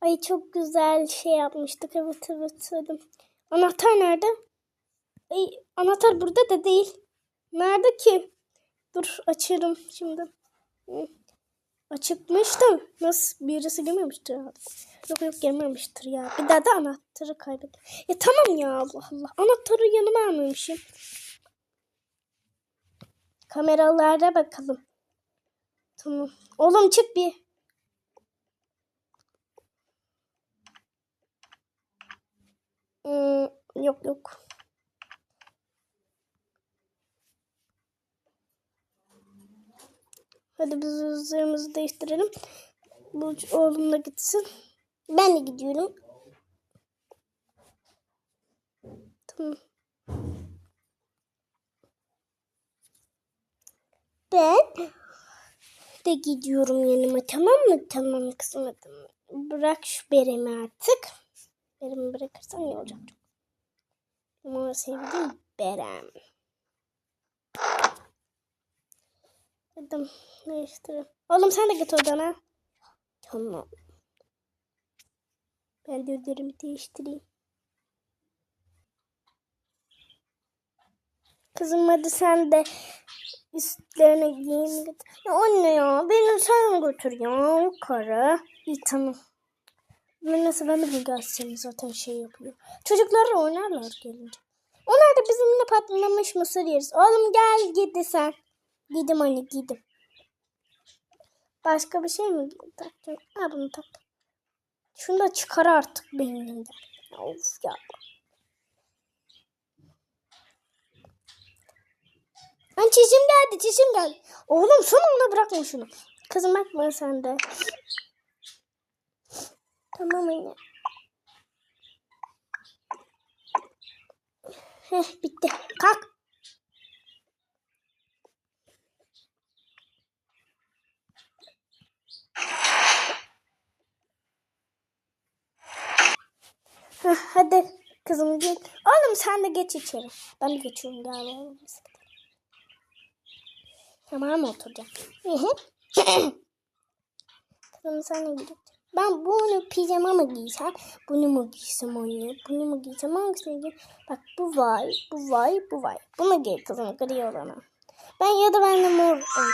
Ay çok güzel şey yapmıştık. Evet evet. evet. Anahtar nerede? Ay, anahtar burada da değil. Nerede ki? Dur açarım şimdi. Açıkmıştım. Nasıl birisi girmemiştir herhalde. Yok yok girmemiştir ya. Bir daha da anahtarı kaybettim. Ya tamam ya Allah Allah. Anahtarı yanıma almamışım. Kameralarda bakalım. Tamam. Oğlum çık bir. Hmm, yok yok. Hadi biz üzerimizi değiştirelim. Bu oğlum da gitsin. Ben de gidiyorum. Tamam. Ben de gidiyorum yanıma tamam mı? Tamam kızım. Bırak şu beremi artık. Beremi bırakırsan iyi olacak. Ama sevdiğim berem. Hadi değiştirelim. Oğlum sen de git odana. Tamam. Ben de öderimi değiştireyim. Kızım hadi sen de üstlerine giyin. Ya anne ya beni sen götür ya yukarı. İyi tamam. Ben nasıl ben de gelsem zaten şey yapıyor. Çocuklar oynarlar gelince. Onlar da bizimle patlamış mısır yeriz. Oğlum gel gidi sen. Gidim anne gidim. Başka bir şey mi takacağım? Ha bunu tak. Şunu da çıkar artık beynimden. Of ya. Lan çişim geldi çişim geldi. Oğlum sonunda bırakma şunu. Kızım bakma sen de. Tamam anne. Heh bitti. Kalk. Heh, hadi kızım git. Oğlum sen de geç içeri. Ben de geçiyorum galiba. Tamam mı oturacağım? Kızım sen de git. Ben bunu pijama mı giysem? Bunu mu giysem anne? Bunu mu giysem? Hangisini? Bak bu var, bu var, bu var. Bunu giy kızım gri olana. Ben ya da ben de mor. Ay,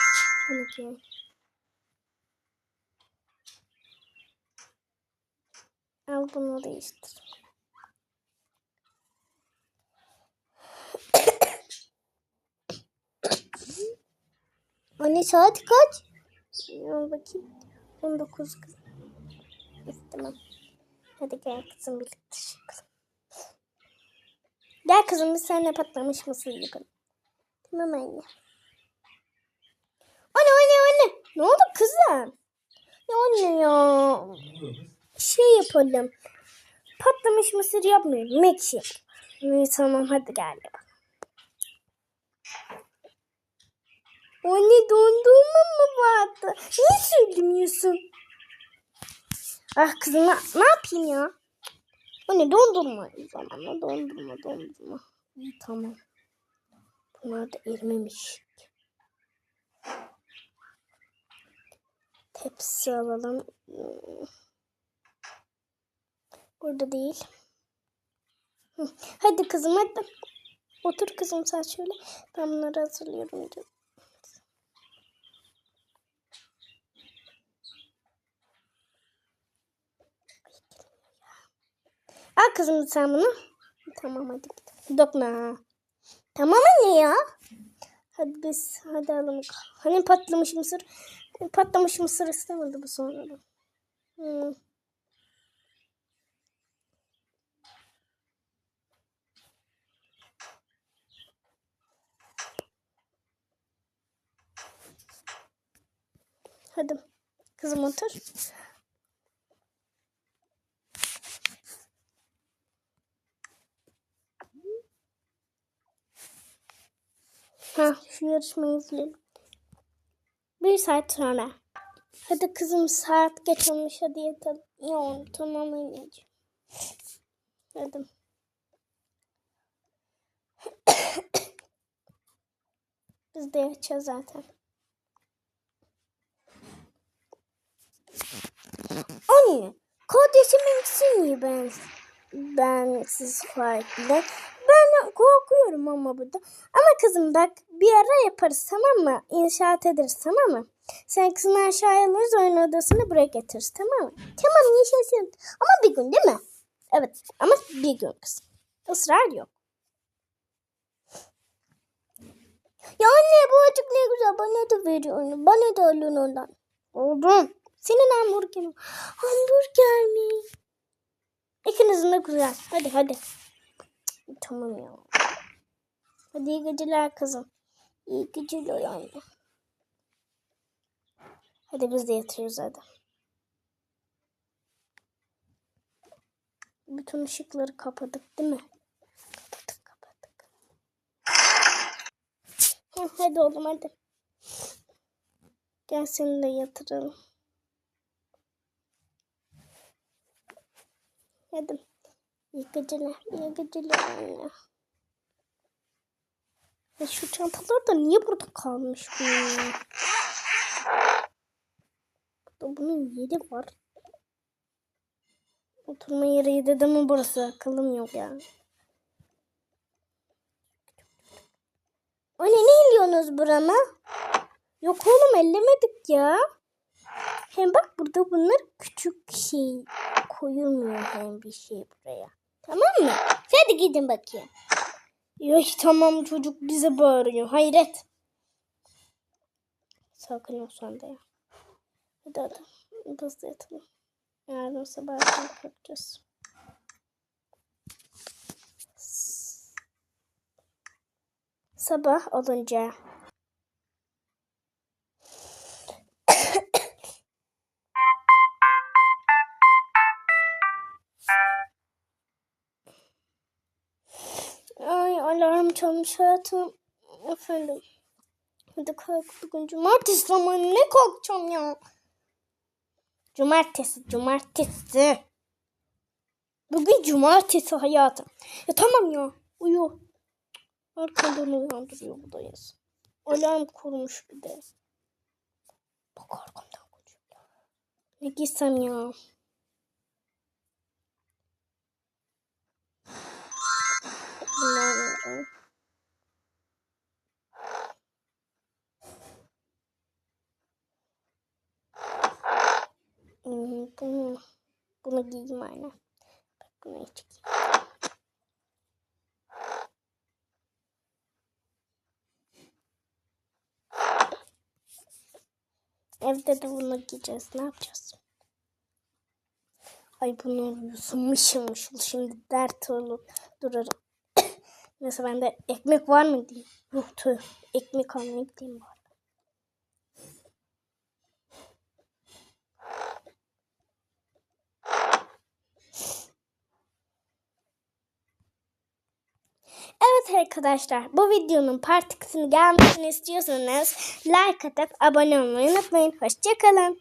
bunu giy. Al bunu değiştir. Anne saat kaç? Bakayım. 19 kız. Tamam. Hadi gel kızım birlikte çıkalım. Gel kızım biz seninle patlamış mısır yapalım. Tamam anne. Anne anne anne. Ne oldu kızım? Ya anne ya. Şey yapalım. Patlamış mısır yapmıyorum. Mekşi. İyi tamam hadi gel yapalım. Anne dondurma mı vardı? Niye söylemiyorsun? Ah kızım ne, ne yapayım ya? Anne dondurma. O zaman dondurma dondurma. İyi tamam. Bunlar da erimemiş. Tepsi alalım. Burada değil. Hadi kızım hadi. Otur kızım sen şöyle. Ben bunları hazırlıyorum. Kızım sen bunu. Tamam hadi. Dokma. Tamam anne ya. Hadi biz hadi alalım. Hani patlamış mısır? Patlamış mısır istemedi bu sonra. Hmm. Hadi kızım otur. Ha şu yarışmayı izleyelim. Bir saat sonra. Hadi kızım saat geç olmuş hadi yatalım. Yok tamam anneciğim. Hadi. Biz de yatacağız zaten. Anne yeşilmemişsin iyi ben. Ben siz farklı. Ben korkuyorum ama burada. Ama kızım bak bir ara yaparız tamam mı? İnşaat ederiz tamam mı? Sen kızını aşağıya alırız oyun odasını buraya getiririz tamam mı? Tamam yaşasın. Ama bir gün değil mi? Evet ama bir gün kızım. Israr yok. Ya anne bu açık ne güzel bana da veriyor onu. Bana da alın ondan. Oğlum senin hamburger mi? Hamburger mi? İkinizin de güzel. Hadi hadi. Tamam ya. Hadi iyi geceler kızım. İyi geceler anne. Hadi biz de yatıyoruz hadi. Bütün ışıkları kapadık değil mi? Kapadık kapadık. Hadi oğlum hadi. Gel seni de yatıralım. Hadi. İyi geceler. iyi geceler anne. Ya şu çantalar da niye burada kalmış bu? Burada bunun yeri var. Oturma yeri dedi mi burası? Akıllım yok ya. Anne ne iliyorsunuz burama? Yok oğlum ellemedik ya. Hem bak burada bunlar küçük şey koyulmuyor hem bir şey buraya. Tamam mı? Hadi gidin bakayım. Yok tamam çocuk bize bağırıyor. Hayret. Sakın ol sen de ya. Hadi hadi. Hızlı yatalım. Yarın sabah kalkacağız. Sabah olunca. Çalmış hayatım. Efendim. Hadi kalk bugün cumartesi ama ne kalkacağım ya. Cumartesi, cumartesi. Bugün cumartesi hayatım. Ya tamam ya. Uyu. Arkadan uyandırıyor bu da yaz. Alarm kurmuş bir de. Bak arkamdan koşuyor. Ne giysem ya. Bunlar Hmm, Bunu, bunu giyeyim anne. Bak bunu hiç giyeyim. Evde de bunu giyeceğiz. Ne yapacağız? Ay bunu mışıl. Şimdi dert olur. Durarım. Neyse bende ekmek var mı diyeyim. Yoktu. Ekmek almaya gideyim bari. Evet arkadaşlar bu videonun part 2'sini gelmesini istiyorsanız like atıp abone olmayı unutmayın. Hoşçakalın.